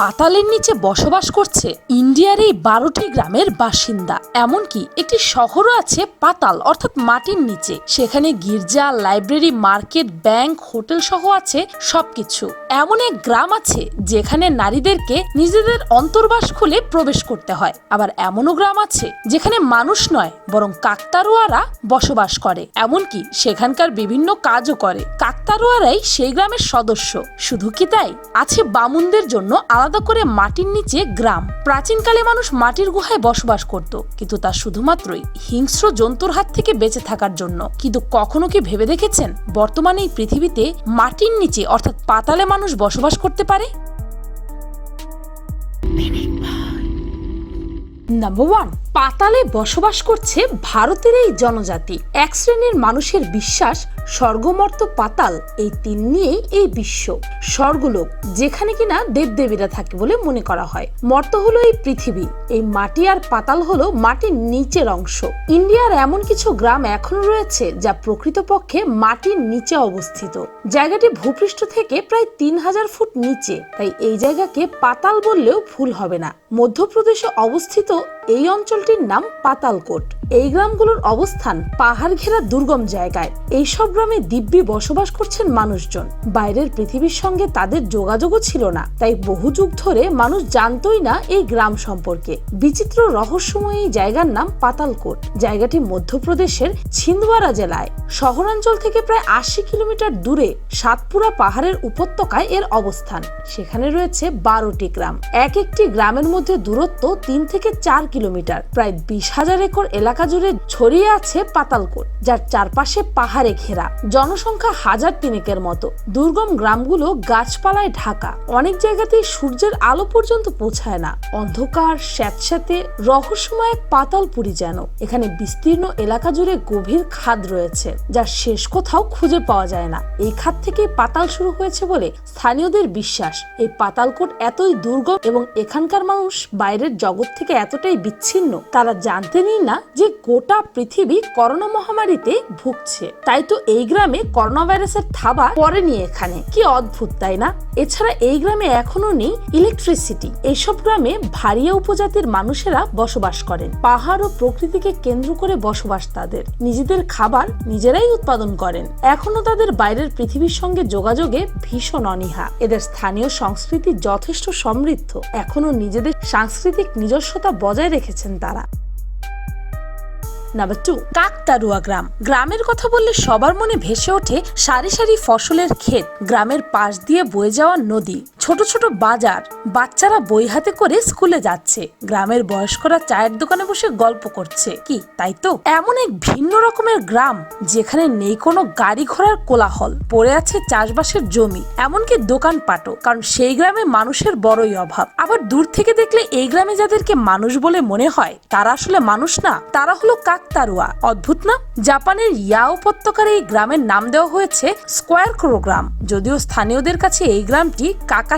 পাতালের নিচে বসবাস করছে ইন্ডিয়ার এই বারোটি গ্রামের বাসিন্দা। এমনকি একটি শহরও আছে পাতাল, অর্থাৎ মাটির নিচে। সেখানে গির্জা, লাইব্রেরি, মার্কেট, ব্যাংক, হোটেল সহ আছে সবকিছু। এমন এক গ্রাম আছে যেখানে নারীদেরকে নিজেদের অন্তর্বাস খুলে প্রবেশ করতে হয়। আবার এমনও গ্রাম আছে যেখানে মানুষ নয় বরং কাকতারুয়ারা বসবাস করে। এমনকি সেখানকার বিভিন্ন কাজও করে। কাকতারুয়ারাই সেই গ্রামের সদস্য। শুধু কি তাই? আছে বামুনদের জন্য আলাদা করে মাটির নিচে গ্রাম। প্রাচীনকালে মানুষ মাটির গুহায় বসবাস করত, কিন্তু তা শুধুমাত্রই হিংস্র জন্তুর হাত থেকে বেঁচে থাকার জন্য। কিন্তু কখনো কি ভেবে দেখেছেন? বর্তমানে এই পৃথিবীতে মাটির নিচে, অর্থাৎ পাতালে মানুষ বসবাস করতে পারে? নাম্বার ওয়ান পাতালে বসবাস করছে ভারতের এই জনজাতি। এক শ্রেণির মানুষের বিশ্বাস স্বর্গমর্ত পাতাল এই তিন নিয়েই এই বিশ্ব। স্বর্গলোক, যেখানে কিনা দেবদেবীরা থাকে বলে মনে করা হয়। মর্ত হলো এই পৃথিবী। এই মাটি আর পাতাল হলো মাটির নিচের অংশ। ইন্ডিয়ার এমন কিছু গ্রাম এখনও রয়েছে যা প্রকৃতপক্ষে মাটির নিচে অবস্থিত। জায়গাটি ভূপৃষ্ঠ থেকে প্রায় তিন হাজার ফুট নিচে। তাই এই জায়গাকে পাতাল বললেও ভুল হবে না। মধ্যপ্রদেশে অবস্থিত এই অঞ্চলটির নাম পাতালকোট। এই গ্রামগুলোর অবস্থান পাহাড় ঘেরা দুর্গম জায়গায়। এইসব গ্রামে দিব্যি বসবাস করছেন মানুষজন। বাইরের পৃথিবীর সঙ্গে তাদের যোগাযোগও ছিল না। তাই বহু যুগ ধরে মানুষ জানতই না এই গ্রাম সম্পর্কে। বিচিত্র রহস্যময় এই জায়গার নাম পাতালকোট। জায়গাটি মধ্যপ্রদেশের ছিন্দওয়ারা জেলায়। শহরাঞ্চল থেকে প্রায় আশি কিলোমিটার দূরে সাতপুরা পাহাড়ের উপত্যকায় এর অবস্থান। সেখানে রয়েছে বারোটি গ্রাম। এক একটি গ্রামের মধ্যে দূরত্ব তিন থেকে চার কিলোমিটার। প্রায় বিশ হাজার একর এলাকা জুড়ে ছড়িয়ে আছে পাতালকোট, যার চারপাশে পাহাড়ে ঘেরা। জনসংখ্যা হাজার তিনেকের মতো। দুর্গম গ্রামগুলো গাছপালায় ঢাকা। অনেক জায়গাতেই সূর্যের আলো পর্যন্ত পৌঁছায় না। অন্ধকার, স্যাঁতস্যাঁতে, রহস্যময় পাতালপুরি যেন। এখানে বিস্তীর্ণ এলাকা জুড়ে গভীর খাদ রয়েছে যার শেষ কোথাও খুঁজে পাওয়া যায় না। এই খাদ থেকে পাতাল শুরু হয়েছে বলে স্থানীয়দের বিশ্বাস। এই পাতালকোট এতই দুর্গম এবং এখানকার মানুষ বাইরের জগৎ থেকে এতটাই বিচ্ছিন্ন, তারা জানতেনই না যে গোটা পৃথিবী করোনা মহামারীতে ভুগছে। তাই তো এই গ্রামে করোনা ভাইরাসের থাবা পড়েনি এখানে। কি অদ্ভুত, তাই না? এছাড়া এই গ্রামে এখনও নেই ইলেকট্রিসিটি এইসব গ্রামে ভারিয়া উপজাতির মানুষেরা বসবাস করেন। পাহাড় ও প্রকৃতিকে কেন্দ্র করে বসবাস তাদের। নিজেদের খাবার নিজেরাই উৎপাদন করেন। এখনও তাদের বাইরের পৃথিবীর সঙ্গে যোগাযোগে ভীষণ অনীহা। এদের স্থানীয় সংস্কৃতি যথেষ্ট সমৃদ্ধ। এখনও নিজেদের সাংস্কৃতিক নিজস্বতা বজায় রেখেছেন তারা। নাম্বার টু কাকতারুয়া গ্রাম। গ্রামের কথা বললে সবার মনে ভেসে ওঠে সারি সারি ফসলের ক্ষেত, গ্রামের পাশ দিয়ে বয়ে যাওয়া নদী। ছোট ছোট বাজার বাচ্চারা বই হাতে করে স্কুলে যাচ্ছে। গ্রামের বয়স্করা চায়ের দোকানে বসে গল্প করছে। কি, তাই তো? এমন এক ভিন্ন রকমের গ্রাম যেখানে নেই কোনো গাড়ি ঘোড়ার কোলাহল, পড়ে আছে চাষবাসের জমি, এমনকি দোকানপাটও, কারণ সেই গ্রামে মানুষের বড়ই অভাব। আবার দূর থেকে দেখলে এই গ্রামে যাদেরকে মানুষ বলে মনে হয়, তারা আসলে মানুষ না, তারা হলো কাকতারুয়া অদ্ভুত না? জাপানের ইয়া উপত্যকার এই গ্রামের নাম দেওয়া হয়েছে স্কোয়ার ক্রো গ্রাম। যদিও স্থানীয়দের কাছে এই গ্রামটি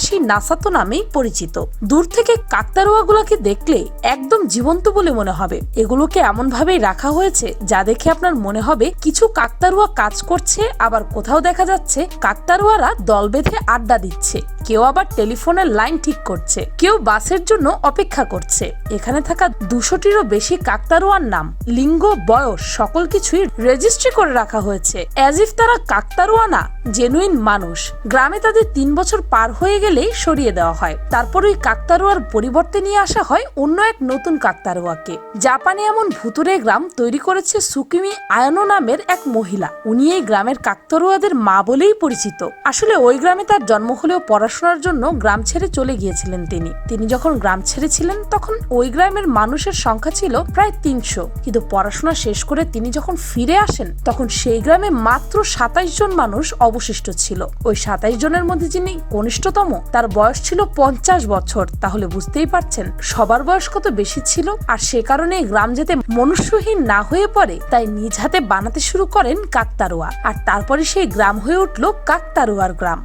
কাকাশি নাসাতো নামেই পরিচিত। দূর থেকে কাকতারুয়া গুলাকে দেখলে একদম জীবন্ত বলে মনে হবে। এগুলোকে এমন ভাবেই রাখা হয়েছে, যা দেখে আপনার মনে হবে কিছু কাকতারুয়া কাজ করছে, আবার কোথাও দেখা যাচ্ছে কাকতারুয়ারা দল বেঁধে আড্ডা দিচ্ছে। কেউ আবার টেলিফোনের লাইন ঠিক করছে। কেউ বাসের জন্য অপেক্ষা করছে। এখানে থাকা দুশোটিরও বেশি কাকতারুয়ার নাম, লিঙ্গ, বয়স, সকল কিছুই রেজিস্ট্রি করে রাখা হয়েছে। অ্যাজ ইফ তারা কাকতারুয়া না, জেনুইন মানুষ। গ্রামে তাদের তিন বছর পার হয়ে গেলেই সরিয়ে দেওয়া হয়। তারপর ওই কাকতারুয়ার পরিবর্তে নিয়ে আসা হয় অন্য এক নতুন কাকতারুয়াকে। জাপানে এমন ভুতুরে গ্রাম তৈরি করেছে সুকিমি আয়নো নামের এক মহিলা। উনি এই গ্রামের কাকতারুয়াদের মা বলেই পরিচিত। আসলে ওই গ্রামে তার জন্ম হলেও পড়াশোনার জন্য গ্রাম ছেড়ে চলে গিয়েছিলেন তিনি। তিনি যখন গ্রাম ছেড়েছিলেন, তখন ওই গ্রামের মানুষের সংখ্যা ছিল প্রায় তিনশো। কিন্তু পড়াশোনা শেষ করে তিনি যখন ফিরে আসেন, তখন সেই গ্রামে মাত্র সাতাইশ জন মানুষ অবশিষ্ট ছিল। ওই সাতাইশ জনের মধ্যে যিনি কনিষ্ঠতম তার বয়স ছিল পঞ্চাশ বছর। তাহলে বুঝতেই পারছেন, সবার বয়স কত বেশি ছিল? আর সে কারণে গ্রাম যাতে মনুষ্যহীন না হয়ে পড়ে, তাই নিজ হাতে বানাতে শুরু করেন কাকতারুয়া আর তারপরে সেই গ্রাম হয়ে উঠল কাকতারুয়ার গ্রাম।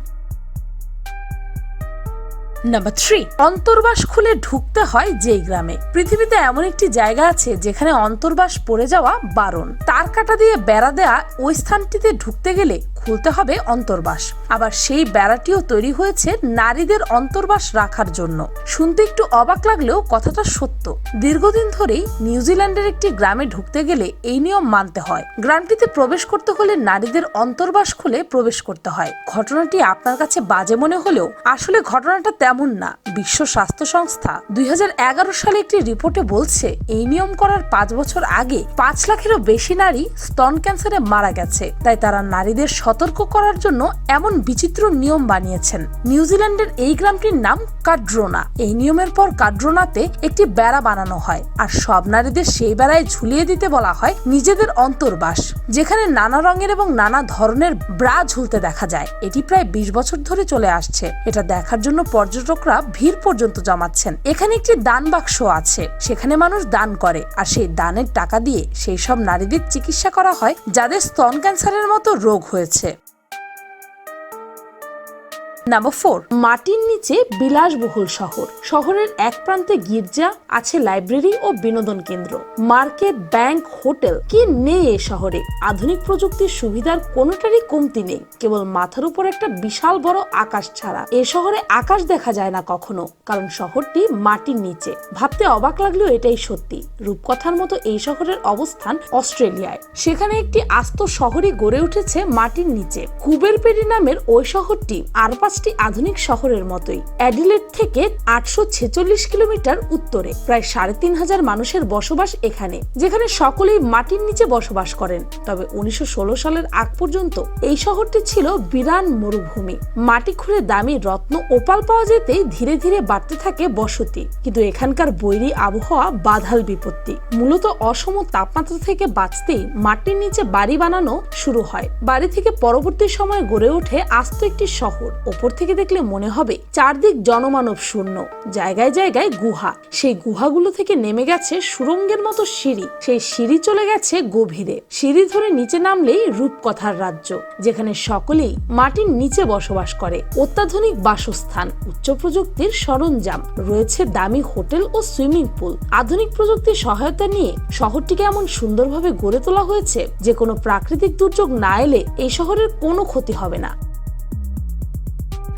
নাম্বার থ্রি অন্তর্বাস খুলে ঢুকতে হয় যেই গ্রামে। পৃথিবীতে এমন একটি জায়গা আছে যেখানে অন্তর্বাস পড়ে যাওয়া বারণ। তার কাটা দিয়ে বেড়া দেয়া ওই স্থানটিতে ঢুকতে গেলে খুলতে হবে অন্তর্বাস। আবার সেই বেড়াটিও তৈরি হয়েছে নারীদের অন্তর্বাস রাখার জন্য। শুনতে একটু অবাক লাগলেও কথাটা সত্য। দীর্ঘদিন ধরেই নিউজিল্যান্ডের একটি গ্রামে ঢুকতে গেলে এই নিয়ম মানতে হয়। গ্রামটিতে প্রবেশ করতে হলে নারীদের অন্তর্বাস খুলে প্রবেশ করতে হয়। ঘটনাটি আপনার কাছে বাজে মনে হলেও আসলে ঘটনাটা তেমন না। বিশ্ব স্বাস্থ্য সংস্থা দুই হাজার এগারো সালে একটি রিপোর্টে বলছে, এই নিয়ম করার পাঁচ বছর আগে পাঁচ লাখেরও বেশি নারী স্তন ক্যান্সারে মারা গেছে। তাই তারা নারীদের সতর্ক করার জন্য এমন বিচিত্র নিয়ম বানিয়েছেন। নিউজিল্যান্ডের এই গ্রামটির নাম কাড্রোনা। এই নিয়মের পর কাড্রোনাতে একটি বেড়া বানানো হয়, আর সব নারীদের সেই বেড়ায় ঝুলিয়ে দিতে বলা হয় নিজেদের অন্তর্বাস, যেখানে নানা রঙের এবং নানা ধরনের ব্রা ঝুলতে দেখা যায়। এটি প্রায় বিশ বছর ধরে চলে আসছে। এটা দেখার জন্য পর্যটকরা ভিড় পর্যন্ত জমাচ্ছেন। এখানে একটি দান বাক্স আছে, সেখানে মানুষ দান করে, আর সেই দানের টাকা দিয়ে সেই সব নারীদের চিকিৎসা করা হয়, যাদের স্তন ক্যান্সারের মতো রোগ হয়েছে। নাম্বার ফোর মাটির নিচে বিলাসবহুল শহর। শহরের এক প্রান্তে গির্জা, আছে লাইব্রেরি ও বিনোদন কেন্দ্র। মার্কেট, ব্যাংক, হোটেল, কি নেই এ শহরে? আধুনিক প্রযুক্তির সুবিধার কোনোটারই কমতি নেই। কেবল মাথার উপর একটা বিশাল বড় আকাশ ছাড়া। এ শহরে আকাশ দেখা যায় না কখনো, কারণ শহরটি মাটির নিচে। ভাবতে অবাক লাগলেও এটাই সত্যি। রূপকথার মতো এই শহরের অবস্থান অস্ট্রেলিয়ায়। সেখানে একটি আস্ত শহরই গড়ে উঠেছে মাটির নিচে। কুবেরপেরি নামের ওই শহরটি, আর পাঁচটি আধুনিক শহরের মতোই। অ্যাডিলেট থেকে আটশো ছেচল্লিশ কিলোমিটার উত্তরে। প্রায় সাড়ে তিন হাজার মানুষের বসবাস এখানে, যেখানে সকলেই মাটির নিচে বসবাস করেন। তবে উনিশশো সালের আগ পর্যন্ত এই শহরটি ছিল বিরান মরুভূমি। মাটি খুঁড়ে দামি রত্ন ওপাল পাওয়া যেতেই ধীরে ধীরে বাড়তে থাকে বসতি। কিন্তু এখানকার বৈরী আবহাওয়া বাধাল বিপত্তি। মূলত অসম তাপমাত্রা থেকে বাঁচতেই মাটির নিচে বাড়ি বানানো শুরু হয়। বাড়ি থেকে পরবর্তী সময় গড়ে ওঠে আস্ত একটি শহর। ওপর থেকে দেখলে মনে হবে চারদিক জনমানব শূন্য। জায়গায় জায়গায় গুহা। সেই গুহাগুলো থেকে নেমে গেছে সুরঙ্গের মতো সিঁড়ি। সেই সিঁড়ি চলে গেছে গভীরে। সিঁড়ি ধরে নিচে নামলেই রূপকথার রাজ্য, যেখানে সকলেই মাটির নিচে বসবাস করে। অত্যাধুনিক বাসস্থান, উচ্চ প্রযুক্তির সরঞ্জাম, রয়েছে দামি হোটেল ও সুইমিং পুল। আধুনিক প্রযুক্তির সহায়তা নিয়ে শহরটিকে এমন সুন্দরভাবে গড়ে তোলা হয়েছে যে কোনো প্রাকৃতিক দুর্যোগ না এলে এই শহরের কোনো ক্ষতি হবে না।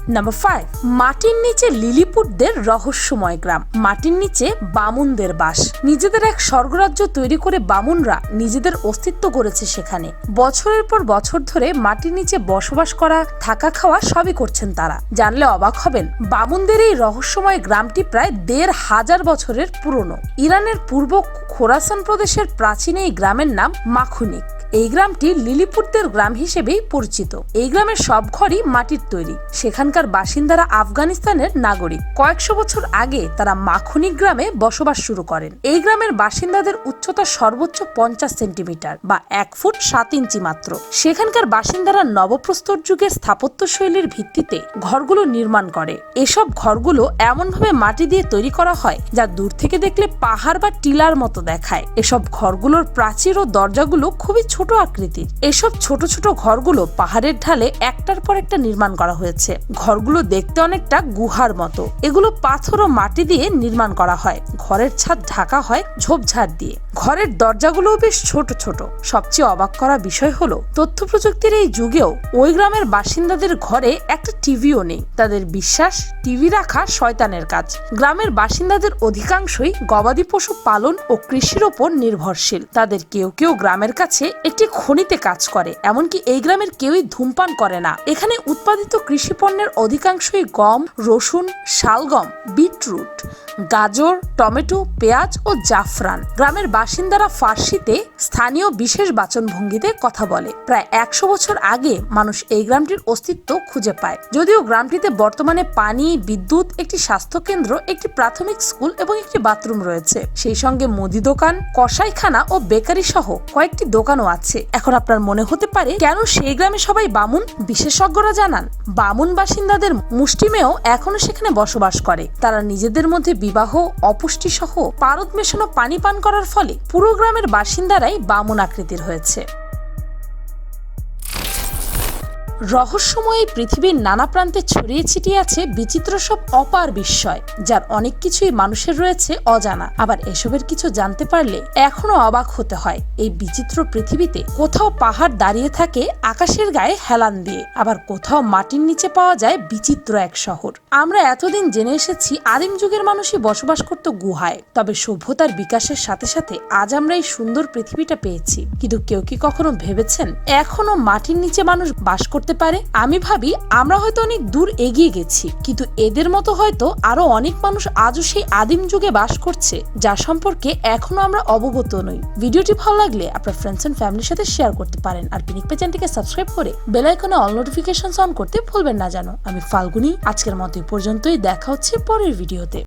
নাম্বার ফাইভ মাটির নিচে লিলিপুটদের রহস্যময় গ্রাম। মাটির নিচে বামুনদের বাস। নিজেদের এক স্বর্গরাজ্য তৈরি করে বামুনরা নিজেদের অস্তিত্ব গড়েছে সেখানে। বছরের পর বছর ধরে মাটির নিচে বসবাস করা, থাকা খাওয়া সবই করছেন তারা। জানলে অবাক হবেন, বামুনদের এই রহস্যময় গ্রামটি প্রায় দেড় হাজার বছরের পুরনো। ইরানের পূর্ব খোরাসান প্রদেশের প্রাচীন এই গ্রামের নাম মাখুনিক। এই গ্রামটি লিলিপুরদের গ্রাম হিসেবেই পরিচিত। এই গ্রামের সব ঘরই মাটির তৈরি। সেখানকার বাসিন্দারা আফগানিস্তানের নাগরিক। কয়েকশো বছর আগে তারা মাখুনি গ্রামে বসবাস শুরু করেন। এই গ্রামের বাসিন্দাদের উচ্চতা সর্বোচ্চ পঞ্চাশ সেন্টিমিটার বা এক ফুট সাত ইঞ্চি মাত্র। সেখানকার বাসিন্দারা নবপ্রস্তর যুগের স্থাপত্য শৈলীর ভিত্তিতে ঘরগুলো নির্মাণ করে। এসব ঘরগুলো এমনভাবে মাটি দিয়ে তৈরি করা হয় যা দূর থেকে দেখলে পাহাড় বা টিলার মতো দেখায়। এসব ঘরগুলোর প্রাচীর ও দরজাগুলো খুবই ছোট আকৃতির এসব ছোট ছোট ঘরগুলো পাহাড়ের ঢালে একটার পর একটা নির্মাণ করা হয়েছে। ঘরগুলো দেখতে অনেকটা গুহার মতো। এগুলো পাথর ও মাটি দিয়ে নির্মাণ করা হয়। ঘরের ছাদ ঢাকা হয় ঝোপঝাড় দিয়ে। ঘরের দরজাগুলোও বেশ ছোট ছোট। সবচেয়ে অবাক করা বিষয় হলো তথ্য প্রযুক্তির এই যুগেও ওই গ্রামের বাসিন্দাদের ঘরে একটা টিভিও নেই। তাদের বিশ্বাস, টিভি রাখা শয়তানের কাজ। গ্রামের বাসিন্দাদের অধিকাংশই গবাদি পশু পালন ও কৃষির ওপর নির্ভরশীল। তাদের কেউ কেউ গ্রামের কাছে একটি খনিতে কাজ করে, এমনকি এই গ্রামের কেউই ধূমপান করে না। এখানে উৎপাদিত কৃষি পণ্যের অধিকাংশই গম, রসুন, শালগম, বিটরুট, গাজর, টমেটো, পেঁয়াজ ও জাফরান। গ্রামের বাসিন্দারা ফার্সিতে স্থানীয় বিশেষ বাচনভঙ্গিতে কথা বলে। প্রায় একশো বছর আগে মানুষ এই গ্রামটির অস্তিত্ব খুঁজে পায়। যদিও গ্রামটিতে বর্তমানে পানি, বিদ্যুৎ, একটি স্বাস্থ্য কেন্দ্র একটি প্রাথমিক স্কুল এবং একটি বাথরুম রয়েছে। সেই সঙ্গে মুদি দোকান, কসাইখানা ও বেকারি সহ কয়েকটি দোকানও আছে। এখন আপনার মনে হতে পারে, কেন সেই গ্রামে সবাই বামুন? বিশেষজ্ঞরা জানান, বামুন বাসিন্দাদের মুষ্টিমেয় এখনও সেখানে বসবাস করে। তারা নিজেদের মধ্যে বিবাহ অপুষ্টি সহ পারদ মেশানো পানি পান করার ফলে পুরো গ্রামের বাসিন্দারাই বামুন আকৃতির হয়েছে। রহস্যময় পৃথিবীর নানা প্রান্তে ছড়িয়ে ছিটিয়ে আছে বিচিত্র সব অপার বিস্ময়, যার অনেক কিছুই মানুষের রয়েছে অজানা। আবার এসবের কিছু জানতে পারলে এখনও অবাক হতে হয়। এই বিচিত্র পৃথিবীতে কোথাও পাহাড় দাঁড়িয়ে থাকে আকাশের গায়ে হেলান দিয়ে, আবার কোথাও মাটির নিচে পাওয়া যায় বিচিত্র এক শহর। আমরা এতদিন জেনে এসেছি আদিম যুগের মানুষই বসবাস করত গুহায়। তবে সভ্যতার বিকাশের সাথে সাথে আজ আমরা এই সুন্দর পৃথিবীটা পেয়েছি। কিন্তু কেউ কি কখনো ভেবেছেন, এখনও মাটির নিচে মানুষ বাস করতে পারে? আমি ভাবি, আমরা হয়তো অনেক দূর এগিয়ে গেছি, কিন্তু এদের মতো হয়তো আরও অনেক মানুষ আজও সেই আদিম যুগে বাস করছে যা সম্পর্কে এখনও আমরা অবগত নই। ভিডিওটি ভালো লাগলে আপনার ফ্রেন্ডস এন্ড ফ্যামিলির সাথে শেয়ার করতে পারেন, আর পিনিক চ্যানেলটিকে সাবস্ক্রাইব করে বেল আইকনে অল নোটিফিকেশন অন করতে ভুলবেন না জানো। আমি ফাল্গুনি, আজকের মতো পর্যন্তই, দেখা হচ্ছে পরের ভিডিওতে